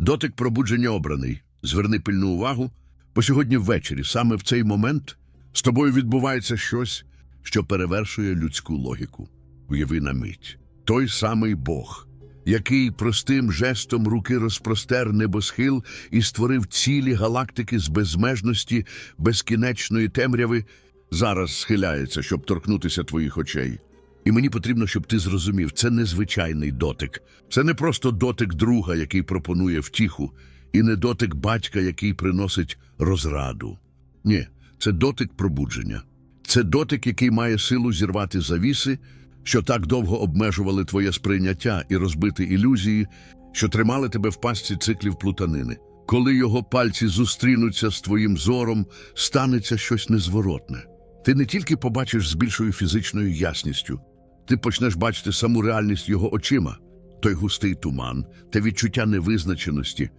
Дотик пробудження обраний. Зверни пильну увагу, бо сьогодні ввечері, саме в цей момент, з тобою відбувається щось, що перевершує людську логіку. Уяви на мить. Той самий Бог, який простим жестом руки розпростер небосхил і створив цілі галактики з безмежності, безкінечної темряви, зараз схиляється, щоб торкнутися твоїх очей. І мені потрібно, щоб ти зрозумів, це не звичайний дотик. Це не просто дотик друга, який пропонує втіху, і не дотик батька, який приносить розраду. Ні, це дотик пробудження. Це дотик, який має силу зірвати завіси, що так довго обмежували твоє сприйняття і розбити ілюзії, що тримали тебе в пастці циклів плутанини. Коли його пальці зустрінуться з твоїм зором, станеться щось незворотне. Ти не тільки побачиш з більшою фізичною ясністю, ти почнеш бачити саму реальність його очима, той густий туман, те відчуття невизначеності,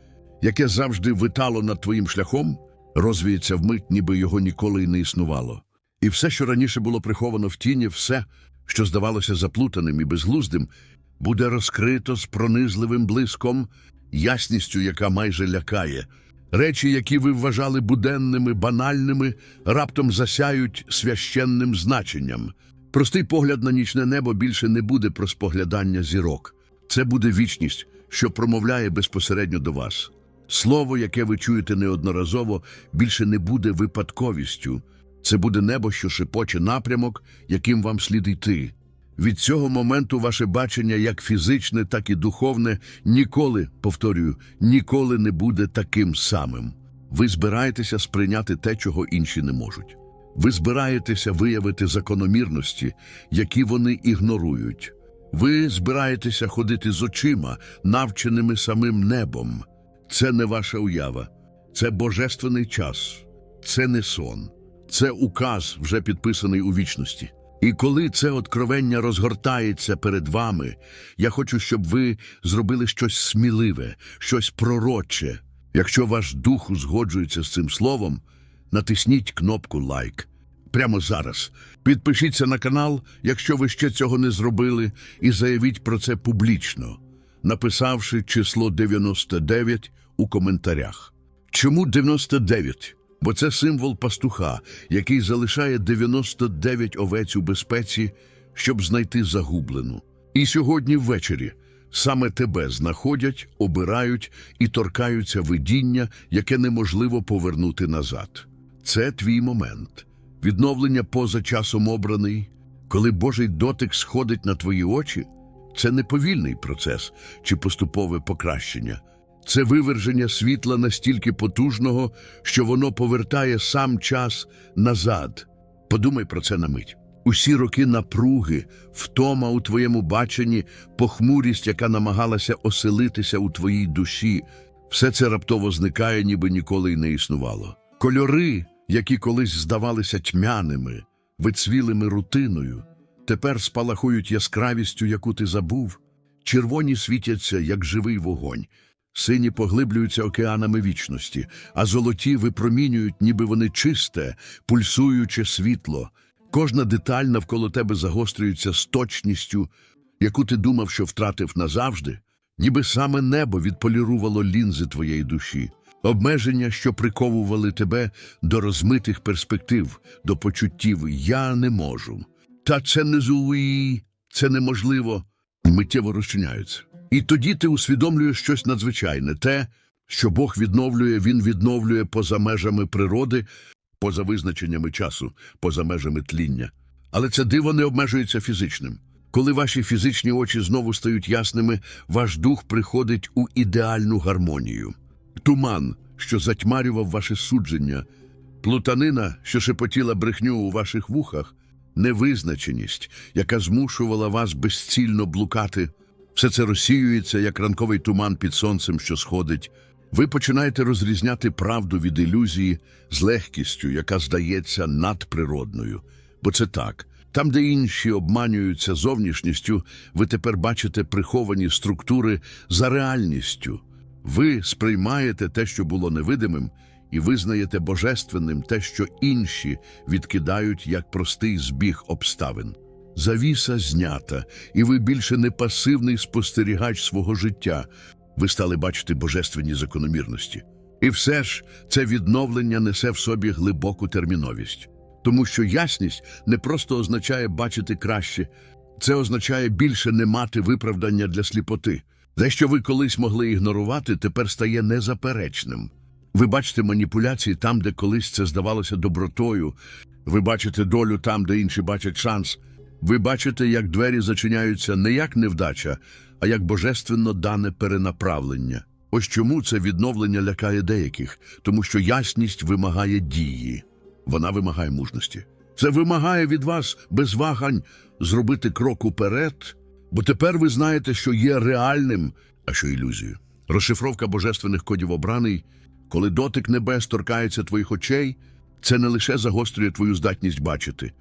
яке завжди витало над твоїм шляхом, розвіється вмить, ніби його ніколи й не існувало. І все, що раніше було приховано в тіні, все, що здавалося заплутаним і безглуздим, буде розкрито з пронизливим блиском, ясністю, яка майже лякає. Речі, які ви вважали буденними, банальними, раптом засяють священним значенням. Простий погляд на нічне небо більше не буде про споглядання зірок. Це буде вічність, що промовляє безпосередньо до вас. Слово, яке ви чуєте неодноразово, більше не буде випадковістю. Це буде небо, що шепоче напрямок, яким вам слід йти. Від цього моменту ваше бачення, як фізичне, так і духовне, ніколи, повторюю, ніколи не буде таким самим. Ви збираєтеся сприйняти те, чого інші не можуть. Ви збираєтеся виявити закономірності, які вони ігнорують. Ви збираєтеся ходити з очима, навченими самим небом. Це не ваша уява, це божественний час, це не сон, це указ, вже підписаний у вічності. І коли це откровення розгортається перед вами, я хочу, щоб ви зробили щось сміливе, щось пророче. Якщо ваш дух узгоджується з цим словом, натисніть кнопку лайк. Прямо зараз. Підпишіться на канал, якщо ви ще цього не зробили, і заявіть про це публічно, написавши число 99 у коментарях. Чому 99? Бо це символ пастуха, який залишає 99 овець у безпеці, щоб знайти загублену. І сьогодні ввечері саме тебе знаходять, обирають і торкаються видіння, яке неможливо повернути назад. Це твій момент. Відновлення поза часом обраний, коли Божий дотик сходить на твої очі, це не повільний процес чи поступове покращення. Це виверження світла настільки потужного, що воно повертає сам час назад. Подумай про це на мить. Усі роки напруги, втома у твоєму баченні, похмурість, яка намагалася оселитися у твоїй душі, все це раптово зникає, ніби ніколи й не існувало. Кольори, які колись здавалися тьмяними, вицвілими рутиною, тепер спалахують яскравістю, яку ти забув. Червоні світяться, як живий вогонь. Сині поглиблюються океанами вічності, а золоті випромінюють, ніби вони чисте, пульсуюче світло. Кожна деталь навколо тебе загострюється з точністю, яку ти думав, що втратив назавжди, ніби саме небо відполірувало лінзи твоєї душі, обмеження, що приковували тебе до розмитих перспектив, до почуттів Я не можу. Та це не зуї, це неможливо, миттєво розчиняються. І тоді ти усвідомлюєш щось надзвичайне, те, що Бог відновлює, Він відновлює поза межами природи, поза визначеннями часу, поза межами тління. Але це диво не обмежується фізичним. Коли ваші фізичні очі знову стають ясними, ваш дух приходить у ідеальну гармонію. Туман, що затьмарював ваше судження, плутанина, що шепотіла брехню у ваших вухах, невизначеність, яка змушувала вас безцільно блукати. Все це розсіюється, як ранковий туман під сонцем, що сходить. Ви починаєте розрізняти правду від ілюзії з легкістю, яка здається надприродною. Бо це так. Там, де інші обманюються зовнішністю, ви тепер бачите приховані структури за реальністю. Ви сприймаєте те, що було невидимим, і визнаєте божественним те, що інші відкидають як простий збіг обставин. Завіса знята, і ви більше не пасивний спостерігач свого життя. ви стали бачити божественні закономірності. І все ж це відновлення несе в собі глибоку терміновість. Тому що ясність не просто означає бачити краще, це означає більше не мати виправдання для сліпоти. Те, що ви колись могли ігнорувати, тепер стає незаперечним. Ви бачите маніпуляції там, де колись це здавалося добротою. Ви бачите долю там, де інші бачать шанс. Ви бачите, як двері зачиняються не як невдача, а як божественно дане перенаправлення. Ось чому це відновлення лякає деяких, тому що ясність вимагає дії. Вона вимагає мужності. Це вимагає від вас без вагань зробити крок уперед, бо тепер ви знаєте, що є реальним, а що ілюзією. Розшифровка божественних кодів обраний, коли дотик небес торкається твоїх очей, це не лише загострює твою здатність бачити,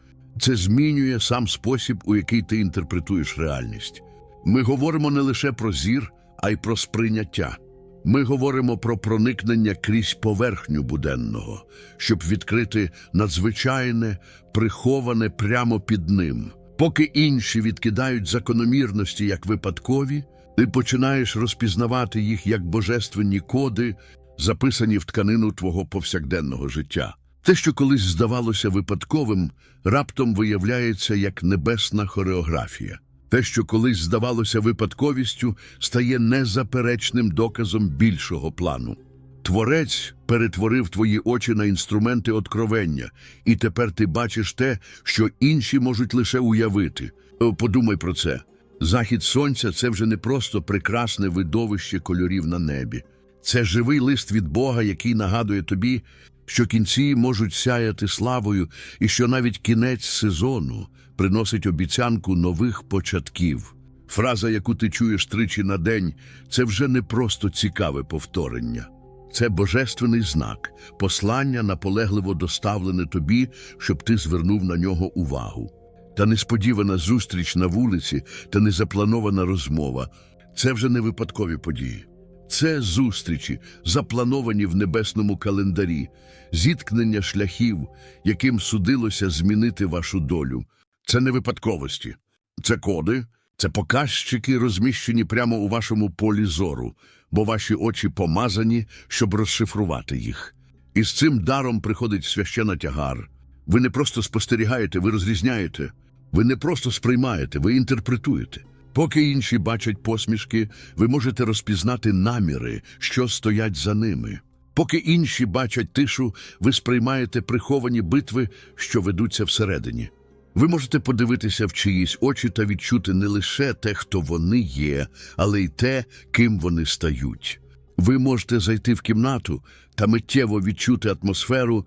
це змінює сам спосіб, у який ти інтерпретуєш реальність. Ми говоримо не лише про зір, а й про сприйняття. Ми говоримо про проникнення крізь поверхню буденного, щоб відкрити надзвичайне, приховане прямо під ним. Поки інші відкидають закономірності як випадкові, ти починаєш розпізнавати їх як божественні коди, записані в тканину твого повсякденного життя. Те, що колись здавалося випадковим, раптом виявляється як небесна хореографія. Те, що колись здавалося випадковістю, стає незаперечним доказом більшого плану. Творець перетворив твої очі на інструменти откровення, і тепер ти бачиш те, що інші можуть лише уявити. Подумай про це. Захід сонця це вже не просто прекрасне видовище кольорів на небі. Це живий лист від Бога, який нагадує тобі, що кінці можуть сяяти славою, і що навіть кінець сезону приносить обіцянку нових початків. Фраза, яку ти чуєш тричі на день, це вже не просто цікаве повторення. Це божественний знак, послання наполегливо доставлене тобі, щоб ти звернув на нього увагу. Та несподівана зустріч на вулиці та незапланована розмова це вже не випадкові події. Це зустрічі, заплановані в небесному календарі, зіткнення шляхів, яким судилося змінити вашу долю. Це не випадковості, це коди, це показчики, розміщені прямо у вашому полі зору, бо ваші очі помазані, щоб розшифрувати їх. І з цим даром приходить священа тягар. Ви не просто спостерігаєте, ви розрізняєте. Ви не просто сприймаєте, ви інтерпретуєте. Поки інші бачать посмішки, ви можете розпізнати наміри, що стоять за ними. Поки інші бачать тишу, ви сприймаєте приховані битви, що ведуться всередині. Ви можете подивитися в чиїсь очі та відчути не лише те, хто вони є, але й те, ким вони стають. Ви можете зайти в кімнату та миттєво відчути атмосферу,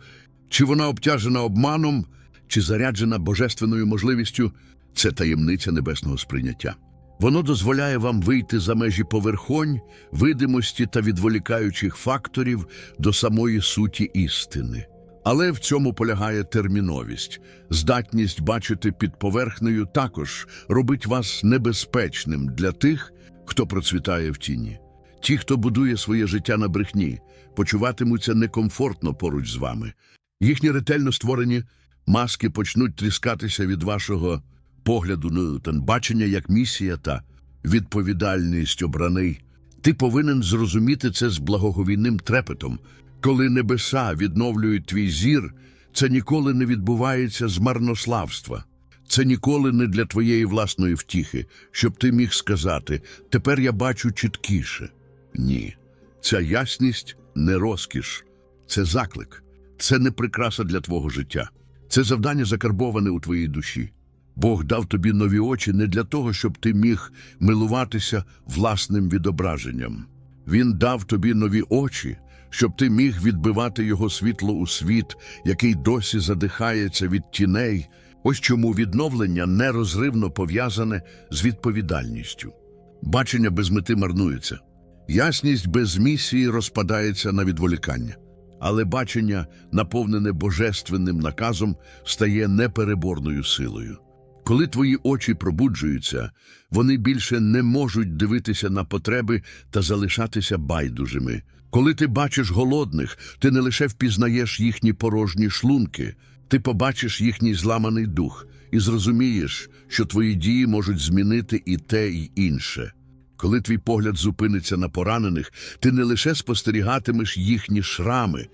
чи вона обтяжена обманом, чи заряджена божественною можливістю це таємниця небесного сприйняття. Воно дозволяє вам вийти за межі поверхонь, видимості та відволікаючих факторів до самої суті істини. Але в цьому полягає терміновість. Здатність бачити під поверхнею також робить вас небезпечним для тих, хто процвітає в тіні. Ті, хто будує своє життя на брехні, почуватимуться некомфортно поруч з вами. Їхні ретельно створені маски почнуть тріскатися від вашого погляду ну, бачення як місія та відповідальність обраний. Ти повинен зрозуміти це з благоговійним трепетом. Коли небеса відновлюють твій зір, це ніколи не відбувається з марнославства. Це ніколи не для твоєї власної втіхи, щоб ти міг сказати тепер я бачу чіткіше. Ні, ця ясність не розкіш, це заклик, це не прикраса для твого життя, це завдання закарбоване у твоїй душі. Бог дав тобі нові очі не для того, щоб ти міг милуватися власним відображенням. Він дав тобі нові очі, щоб ти міг відбивати його світло у світ, який досі задихається від тіней. Ось чому відновлення нерозривно пов'язане з відповідальністю. Бачення без мети марнується. Ясність без місії розпадається на відволікання. Але бачення, наповнене божественним наказом, стає непереборною силою. Коли твої очі пробуджуються, вони більше не можуть дивитися на потреби та залишатися байдужими. Коли ти бачиш голодних, ти не лише впізнаєш їхні порожні шлунки, ти побачиш їхній зламаний дух і зрозумієш, що твої дії можуть змінити і те, і інше. Коли твій погляд зупиниться на поранених, ти не лише спостерігатимеш їхні шрами,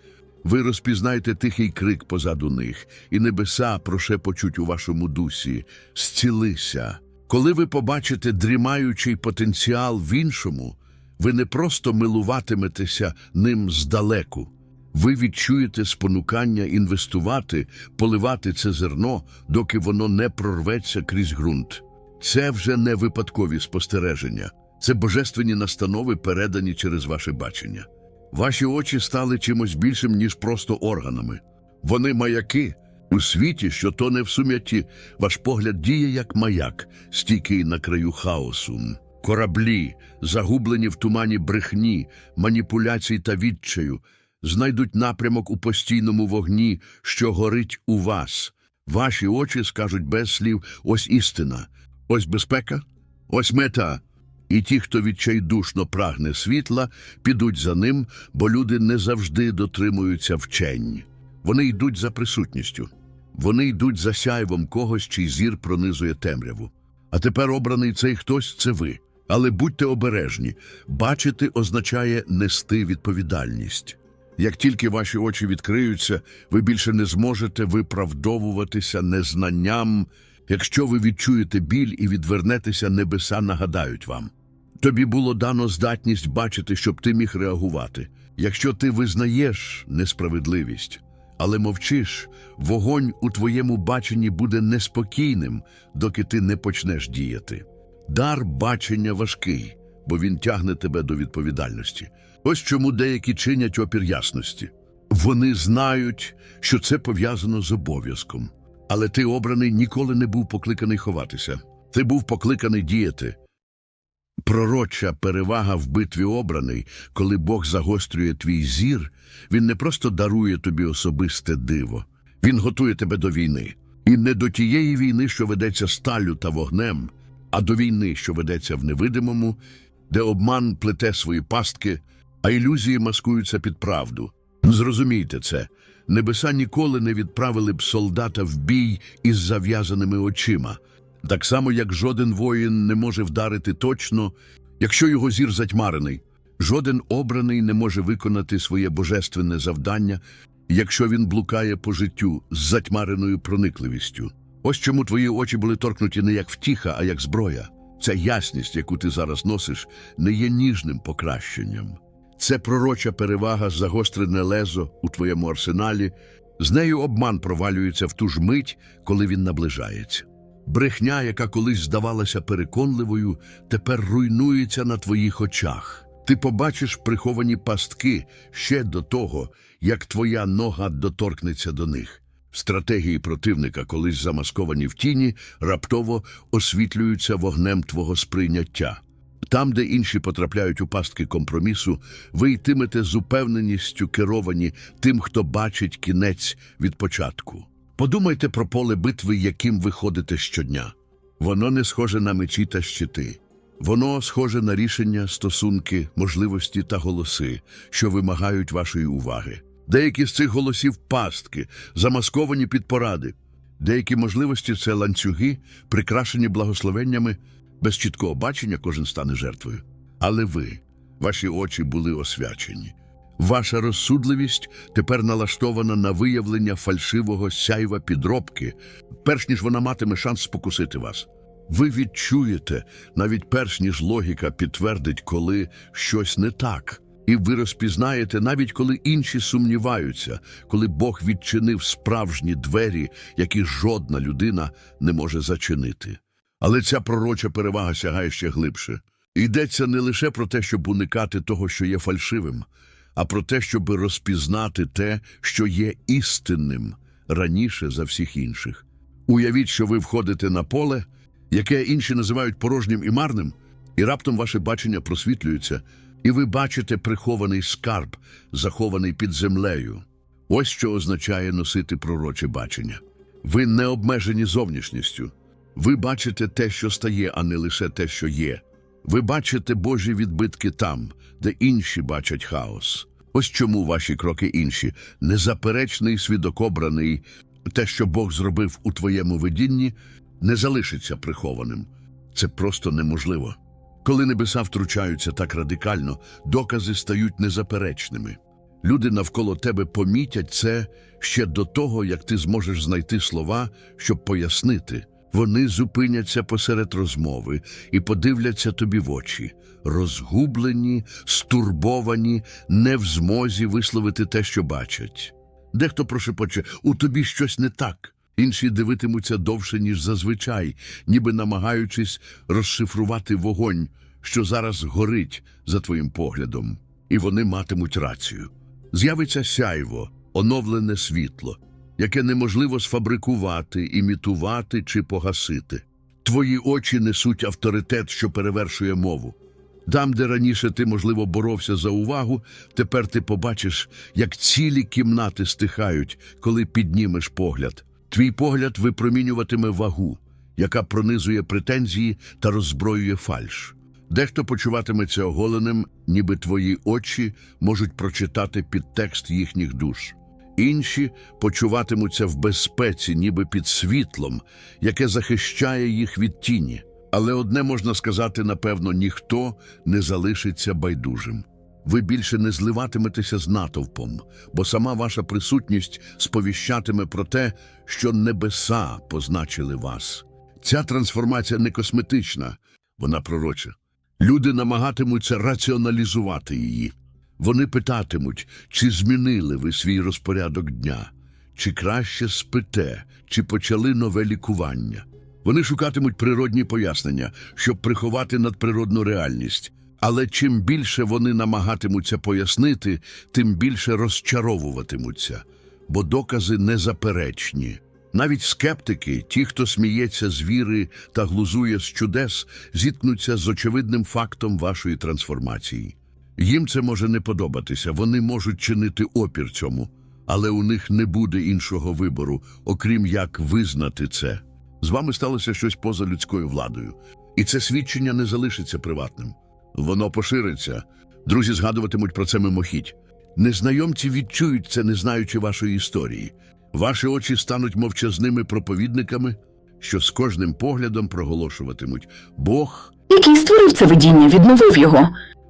ви розпізнаєте тихий крик позаду них, і небеса прошепочуть у вашому дусі «Зцілися». Коли ви побачите дрімаючий потенціал в іншому, ви не просто милуватиметеся ним здалеку. Ви відчуєте спонукання інвестувати, поливати це зерно, доки воно не прорветься крізь ґрунт. Це вже не випадкові спостереження, це божественні настанови, передані через ваше бачення. Ваші очі стали чимось більшим, ніж просто органами. Вони маяки. У світі, що тоне в сум'яті, ваш погляд діє як маяк, стійкий на краю хаосу. Кораблі, загублені в тумані брехні, маніпуляцій та відчаю, знайдуть напрямок у постійному вогні, що горить у вас. Ваші очі скажуть без слів ось істина, ось безпека, ось мета. І ті, хто відчайдушно прагне світла, підуть за ним, бо люди не завжди дотримуються вчень. Вони йдуть за присутністю. Вони йдуть за сяйвом когось, чий зір пронизує темряву. А тепер обраний цей хтось це ви. Але будьте обережні. Бачити означає нести відповідальність. Як тільки ваші очі відкриються, ви більше не зможете виправдовуватися незнанням. Якщо ви відчуєте біль і відвернетеся, небеса нагадають вам. Тобі було дано здатність бачити, щоб ти міг реагувати. Якщо ти визнаєш несправедливість, але мовчиш, вогонь у твоєму баченні буде неспокійним, доки ти не почнеш діяти. Дар бачення важкий, бо він тягне тебе до відповідальності. Ось чому деякі чинять опір ясності. Вони знають, що це пов'язано з обов'язком. Але ти, обраний, ніколи не був покликаний ховатися. Ти був покликаний діяти. Пророча перевага в битві обраний, коли Бог загострює твій зір, він не просто дарує тобі особисте диво, він готує тебе до війни. І не до тієї війни, що ведеться сталю та вогнем, а до війни, що ведеться в невидимому, де обман плете свої пастки, а ілюзії маскуються під правду. Зрозумійте це. Небеса ніколи не відправили б солдата в бій із зав'язаними очима. Так само, як жоден воїн не може вдарити точно, якщо його зір затьмарений. Жоден обраний не може виконати своє божественне завдання, якщо він блукає по життю з затьмареною проникливістю. Ось чому твої очі були торкнуті не як втіха, а як зброя. Ця ясність, яку ти зараз носиш, не є ніжним покращенням. Це пророча перевага, загострене лезо у твоєму арсеналі. З нею обман провалюється в ту ж мить, коли він наближається. Брехня, яка колись здавалася переконливою, тепер руйнується на твоїх очах. Ти побачиш приховані пастки ще до того, як твоя нога доторкнеться до них. Стратегії противника, колись замасковані в тіні, раптово освітлюються вогнем твого сприйняття. Там, де інші потрапляють у пастки компромісу, ви йтимете з упевненістю керовані тим, хто бачить кінець від початку. Подумайте про поле битви, яким ви ходите щодня. Воно не схоже на мечі та щити. Воно схоже на рішення, стосунки, можливості та голоси, що вимагають вашої уваги. Деякі з цих голосів пастки, замасковані під поради. Деякі можливості це ланцюги, прикрашені благословеннями. Без чіткого бачення кожен стане жертвою. Але ви, ваші очі були освячені. Ваша розсудливість тепер налаштована на виявлення фальшивого сяйва підробки, перш ніж вона матиме шанс спокусити вас. Ви відчуєте, навіть перш ніж логіка підтвердить, коли щось не так. І ви розпізнаєте, навіть коли інші сумніваються, коли Бог відчинив справжні двері, які жодна людина не може зачинити. Але ця пророча перевага сягає ще глибше. Йдеться не лише про те, щоб уникати того, що є фальшивим, а про те, щоб розпізнати те, що є істинним раніше за всіх інших. Уявіть, що ви входите на поле, яке інші називають порожнім і марним, і раптом ваше бачення просвітлюється, і ви бачите прихований скарб, захований під землею. Ось що означає носити пророче бачення. Ви не обмежені зовнішністю. Ви бачите те, що стає, а не лише те, що є. Ви бачите Божі відбитки там, де інші бачать хаос. Ось чому ваші кроки інші, незаперечний свідок обраний, те, що Бог зробив у твоєму видінні, не залишиться прихованим. Це просто неможливо. Коли небеса втручаються так радикально, докази стають незаперечними. Люди навколо тебе помітять це ще до того, як ти зможеш знайти слова, щоб пояснити. Вони зупиняться посеред розмови і подивляться тобі в очі, розгублені, стурбовані, не в змозі висловити те, що бачать. Дехто прошепоче, у тобі щось не так. Інші дивитимуться довше, ніж зазвичай, ніби намагаючись розшифрувати вогонь, що зараз горить за твоїм поглядом. І вони матимуть рацію. З'явиться сяйво, оновлене світло, яке неможливо сфабрикувати, імітувати чи погасити. Твої очі несуть авторитет, що перевершує мову. Там, де раніше ти, можливо, боровся за увагу, тепер ти побачиш, як цілі кімнати стихають, коли піднімеш погляд. Твій погляд випромінюватиме вагу, яка пронизує претензії та роззброює фальш. Дехто почуватиметься оголеним, ніби твої очі можуть прочитати підтекст їхніх душ. Інші почуватимуться в безпеці, ніби під світлом, яке захищає їх від тіні. Але одне можна сказати, напевно, ніхто не залишиться байдужим. Ви більше не зливатиметеся з натовпом, бо сама ваша присутність сповіщатиме про те, що небеса позначили вас. Ця трансформація не косметична, вона пророча. Люди намагатимуться раціоналізувати її. Вони питатимуть, чи змінили ви свій розпорядок дня, чи краще спите, чи почали нове лікування. Вони шукатимуть природні пояснення, щоб приховати надприродну реальність. Але чим більше вони намагатимуться пояснити, тим більше розчаровуватимуться, бо докази незаперечні. Навіть скептики, ті, хто сміється з віри та глузує з чудес, зіткнуться з очевидним фактом вашої трансформації. Їм це може не подобатися, вони можуть чинити опір цьому, але у них не буде іншого вибору, окрім як визнати це. З вами сталося щось поза людською владою, і це свідчення не залишиться приватним. Воно пошириться. Друзі згадуватимуть про це мимохідь. Незнайомці відчують це, не знаючи вашої історії. Ваші очі стануть мовчазними проповідниками, що з кожним поглядом проголошуватимуть Бог. який створив це видіння, відновив його.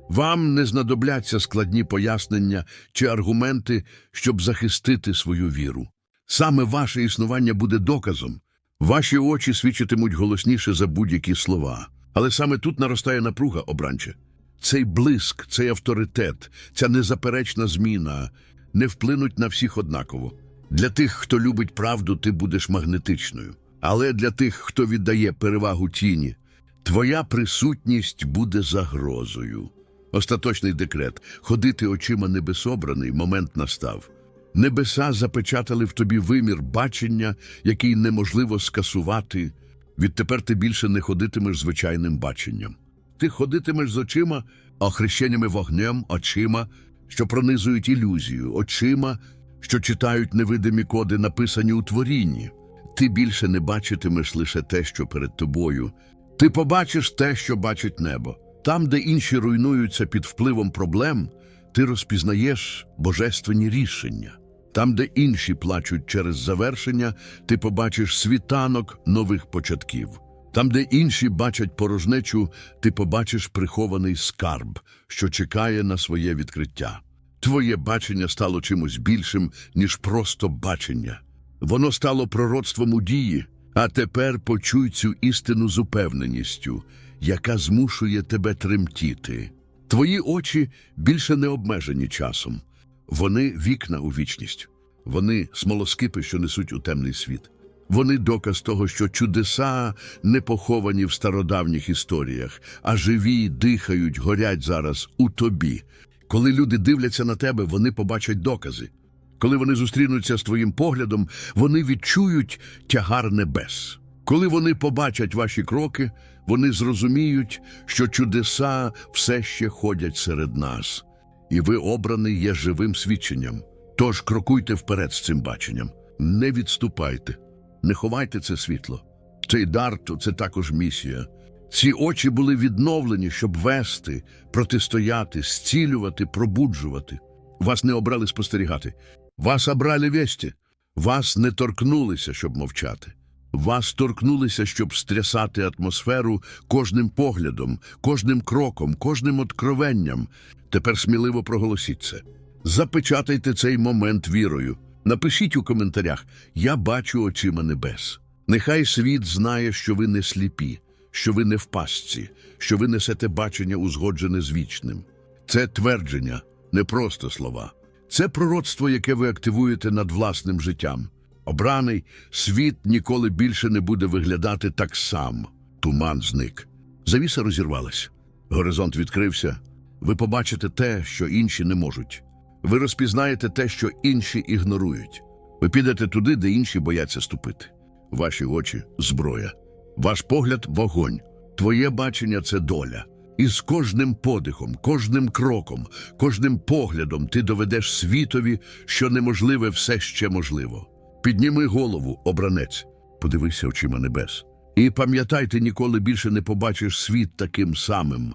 Вам не знадобляться складні пояснення чи аргументи, щоб захистити свою віру. Саме ваше існування буде доказом. Ваші очі свідчитимуть голосніше за будь-які слова. Але саме тут наростає напруга, обранче. Цей блиск, цей авторитет, ця незаперечна зміна не вплинуть на всіх однаково. Для тих, хто любить правду, ти будеш магнетичною. Але для тих, хто віддає перевагу тіні, твоя присутність буде загрозою. Остаточний декрет ходити очима небесобраний момент настав. Небеса запечатали в тобі вимір бачення, який неможливо скасувати. Відтепер ти більше не ходитимеш звичайним баченням. Ти ходитимеш з очима, охрещеннями вогнем, очима, що пронизують ілюзію, очима, що читають невидимі коди, написані у творінні. Ти більше не бачитимеш лише те, що перед тобою. Ти побачиш те, що бачить небо. Там, де інші руйнуються під впливом проблем, ти розпізнаєш божественні рішення. Там, де інші плачуть через завершення, ти побачиш світанок нових початків. Там, де інші бачать порожнечу, ти побачиш прихований скарб, що чекає на своє відкриття. Твоє бачення стало чимось більшим, ніж просто бачення. Воно стало пророцтвом у дії, а тепер почуй цю істину з упевненістю, яка змушує тебе тремтіти. Твої очі більше не обмежені часом. Вони вікна у вічність. Вони смолоскипи, що несуть у темний світ. Вони доказ того, що чудеса не поховані в стародавніх історіях, а живі, дихають, горять зараз у тобі. Коли люди дивляться на тебе, вони побачать докази. Коли вони зустрінуться з твоїм поглядом, вони відчують тягар небес. Коли вони побачать ваші кроки, вони зрозуміють, що чудеса все ще ходять серед нас, і ви обраний є живим свідченням. Тож крокуйте вперед з цим баченням, не відступайте, не ховайте це світло. Цей дар це також місія. Ці очі були відновлені, щоб вести, протистояти, зцілювати, пробуджувати. Вас не обрали спостерігати. Вас обрали весті. Вас не торкнулися, щоб мовчати. Вас торкнулися, щоб стрясати атмосферу кожним поглядом, кожним кроком, кожним откровенням. Тепер сміливо проголосіть це. Запечатайте цей момент вірою. Напишіть у коментарях Я бачу очима небес. Нехай світ знає, що ви не сліпі, що ви не в пастці, що ви несете бачення узгоджене з вічним. Це твердження, не просто слова. Це пророцтво, яке ви активуєте над власним життям. Обраний світ ніколи більше не буде виглядати так сам. Туман зник. Завіса розірвалась. Горизонт відкрився. Ви побачите те, що інші не можуть. Ви розпізнаєте те, що інші ігнорують. Ви підете туди, де інші бояться ступити. Ваші очі зброя, ваш погляд вогонь. Твоє бачення це доля. І з кожним подихом, кожним кроком, кожним поглядом ти доведеш світові, що неможливе все ще можливо. Підніми голову, обранець, подивися очима небес. І пам'ятай, ти ніколи більше не побачиш світ таким самим.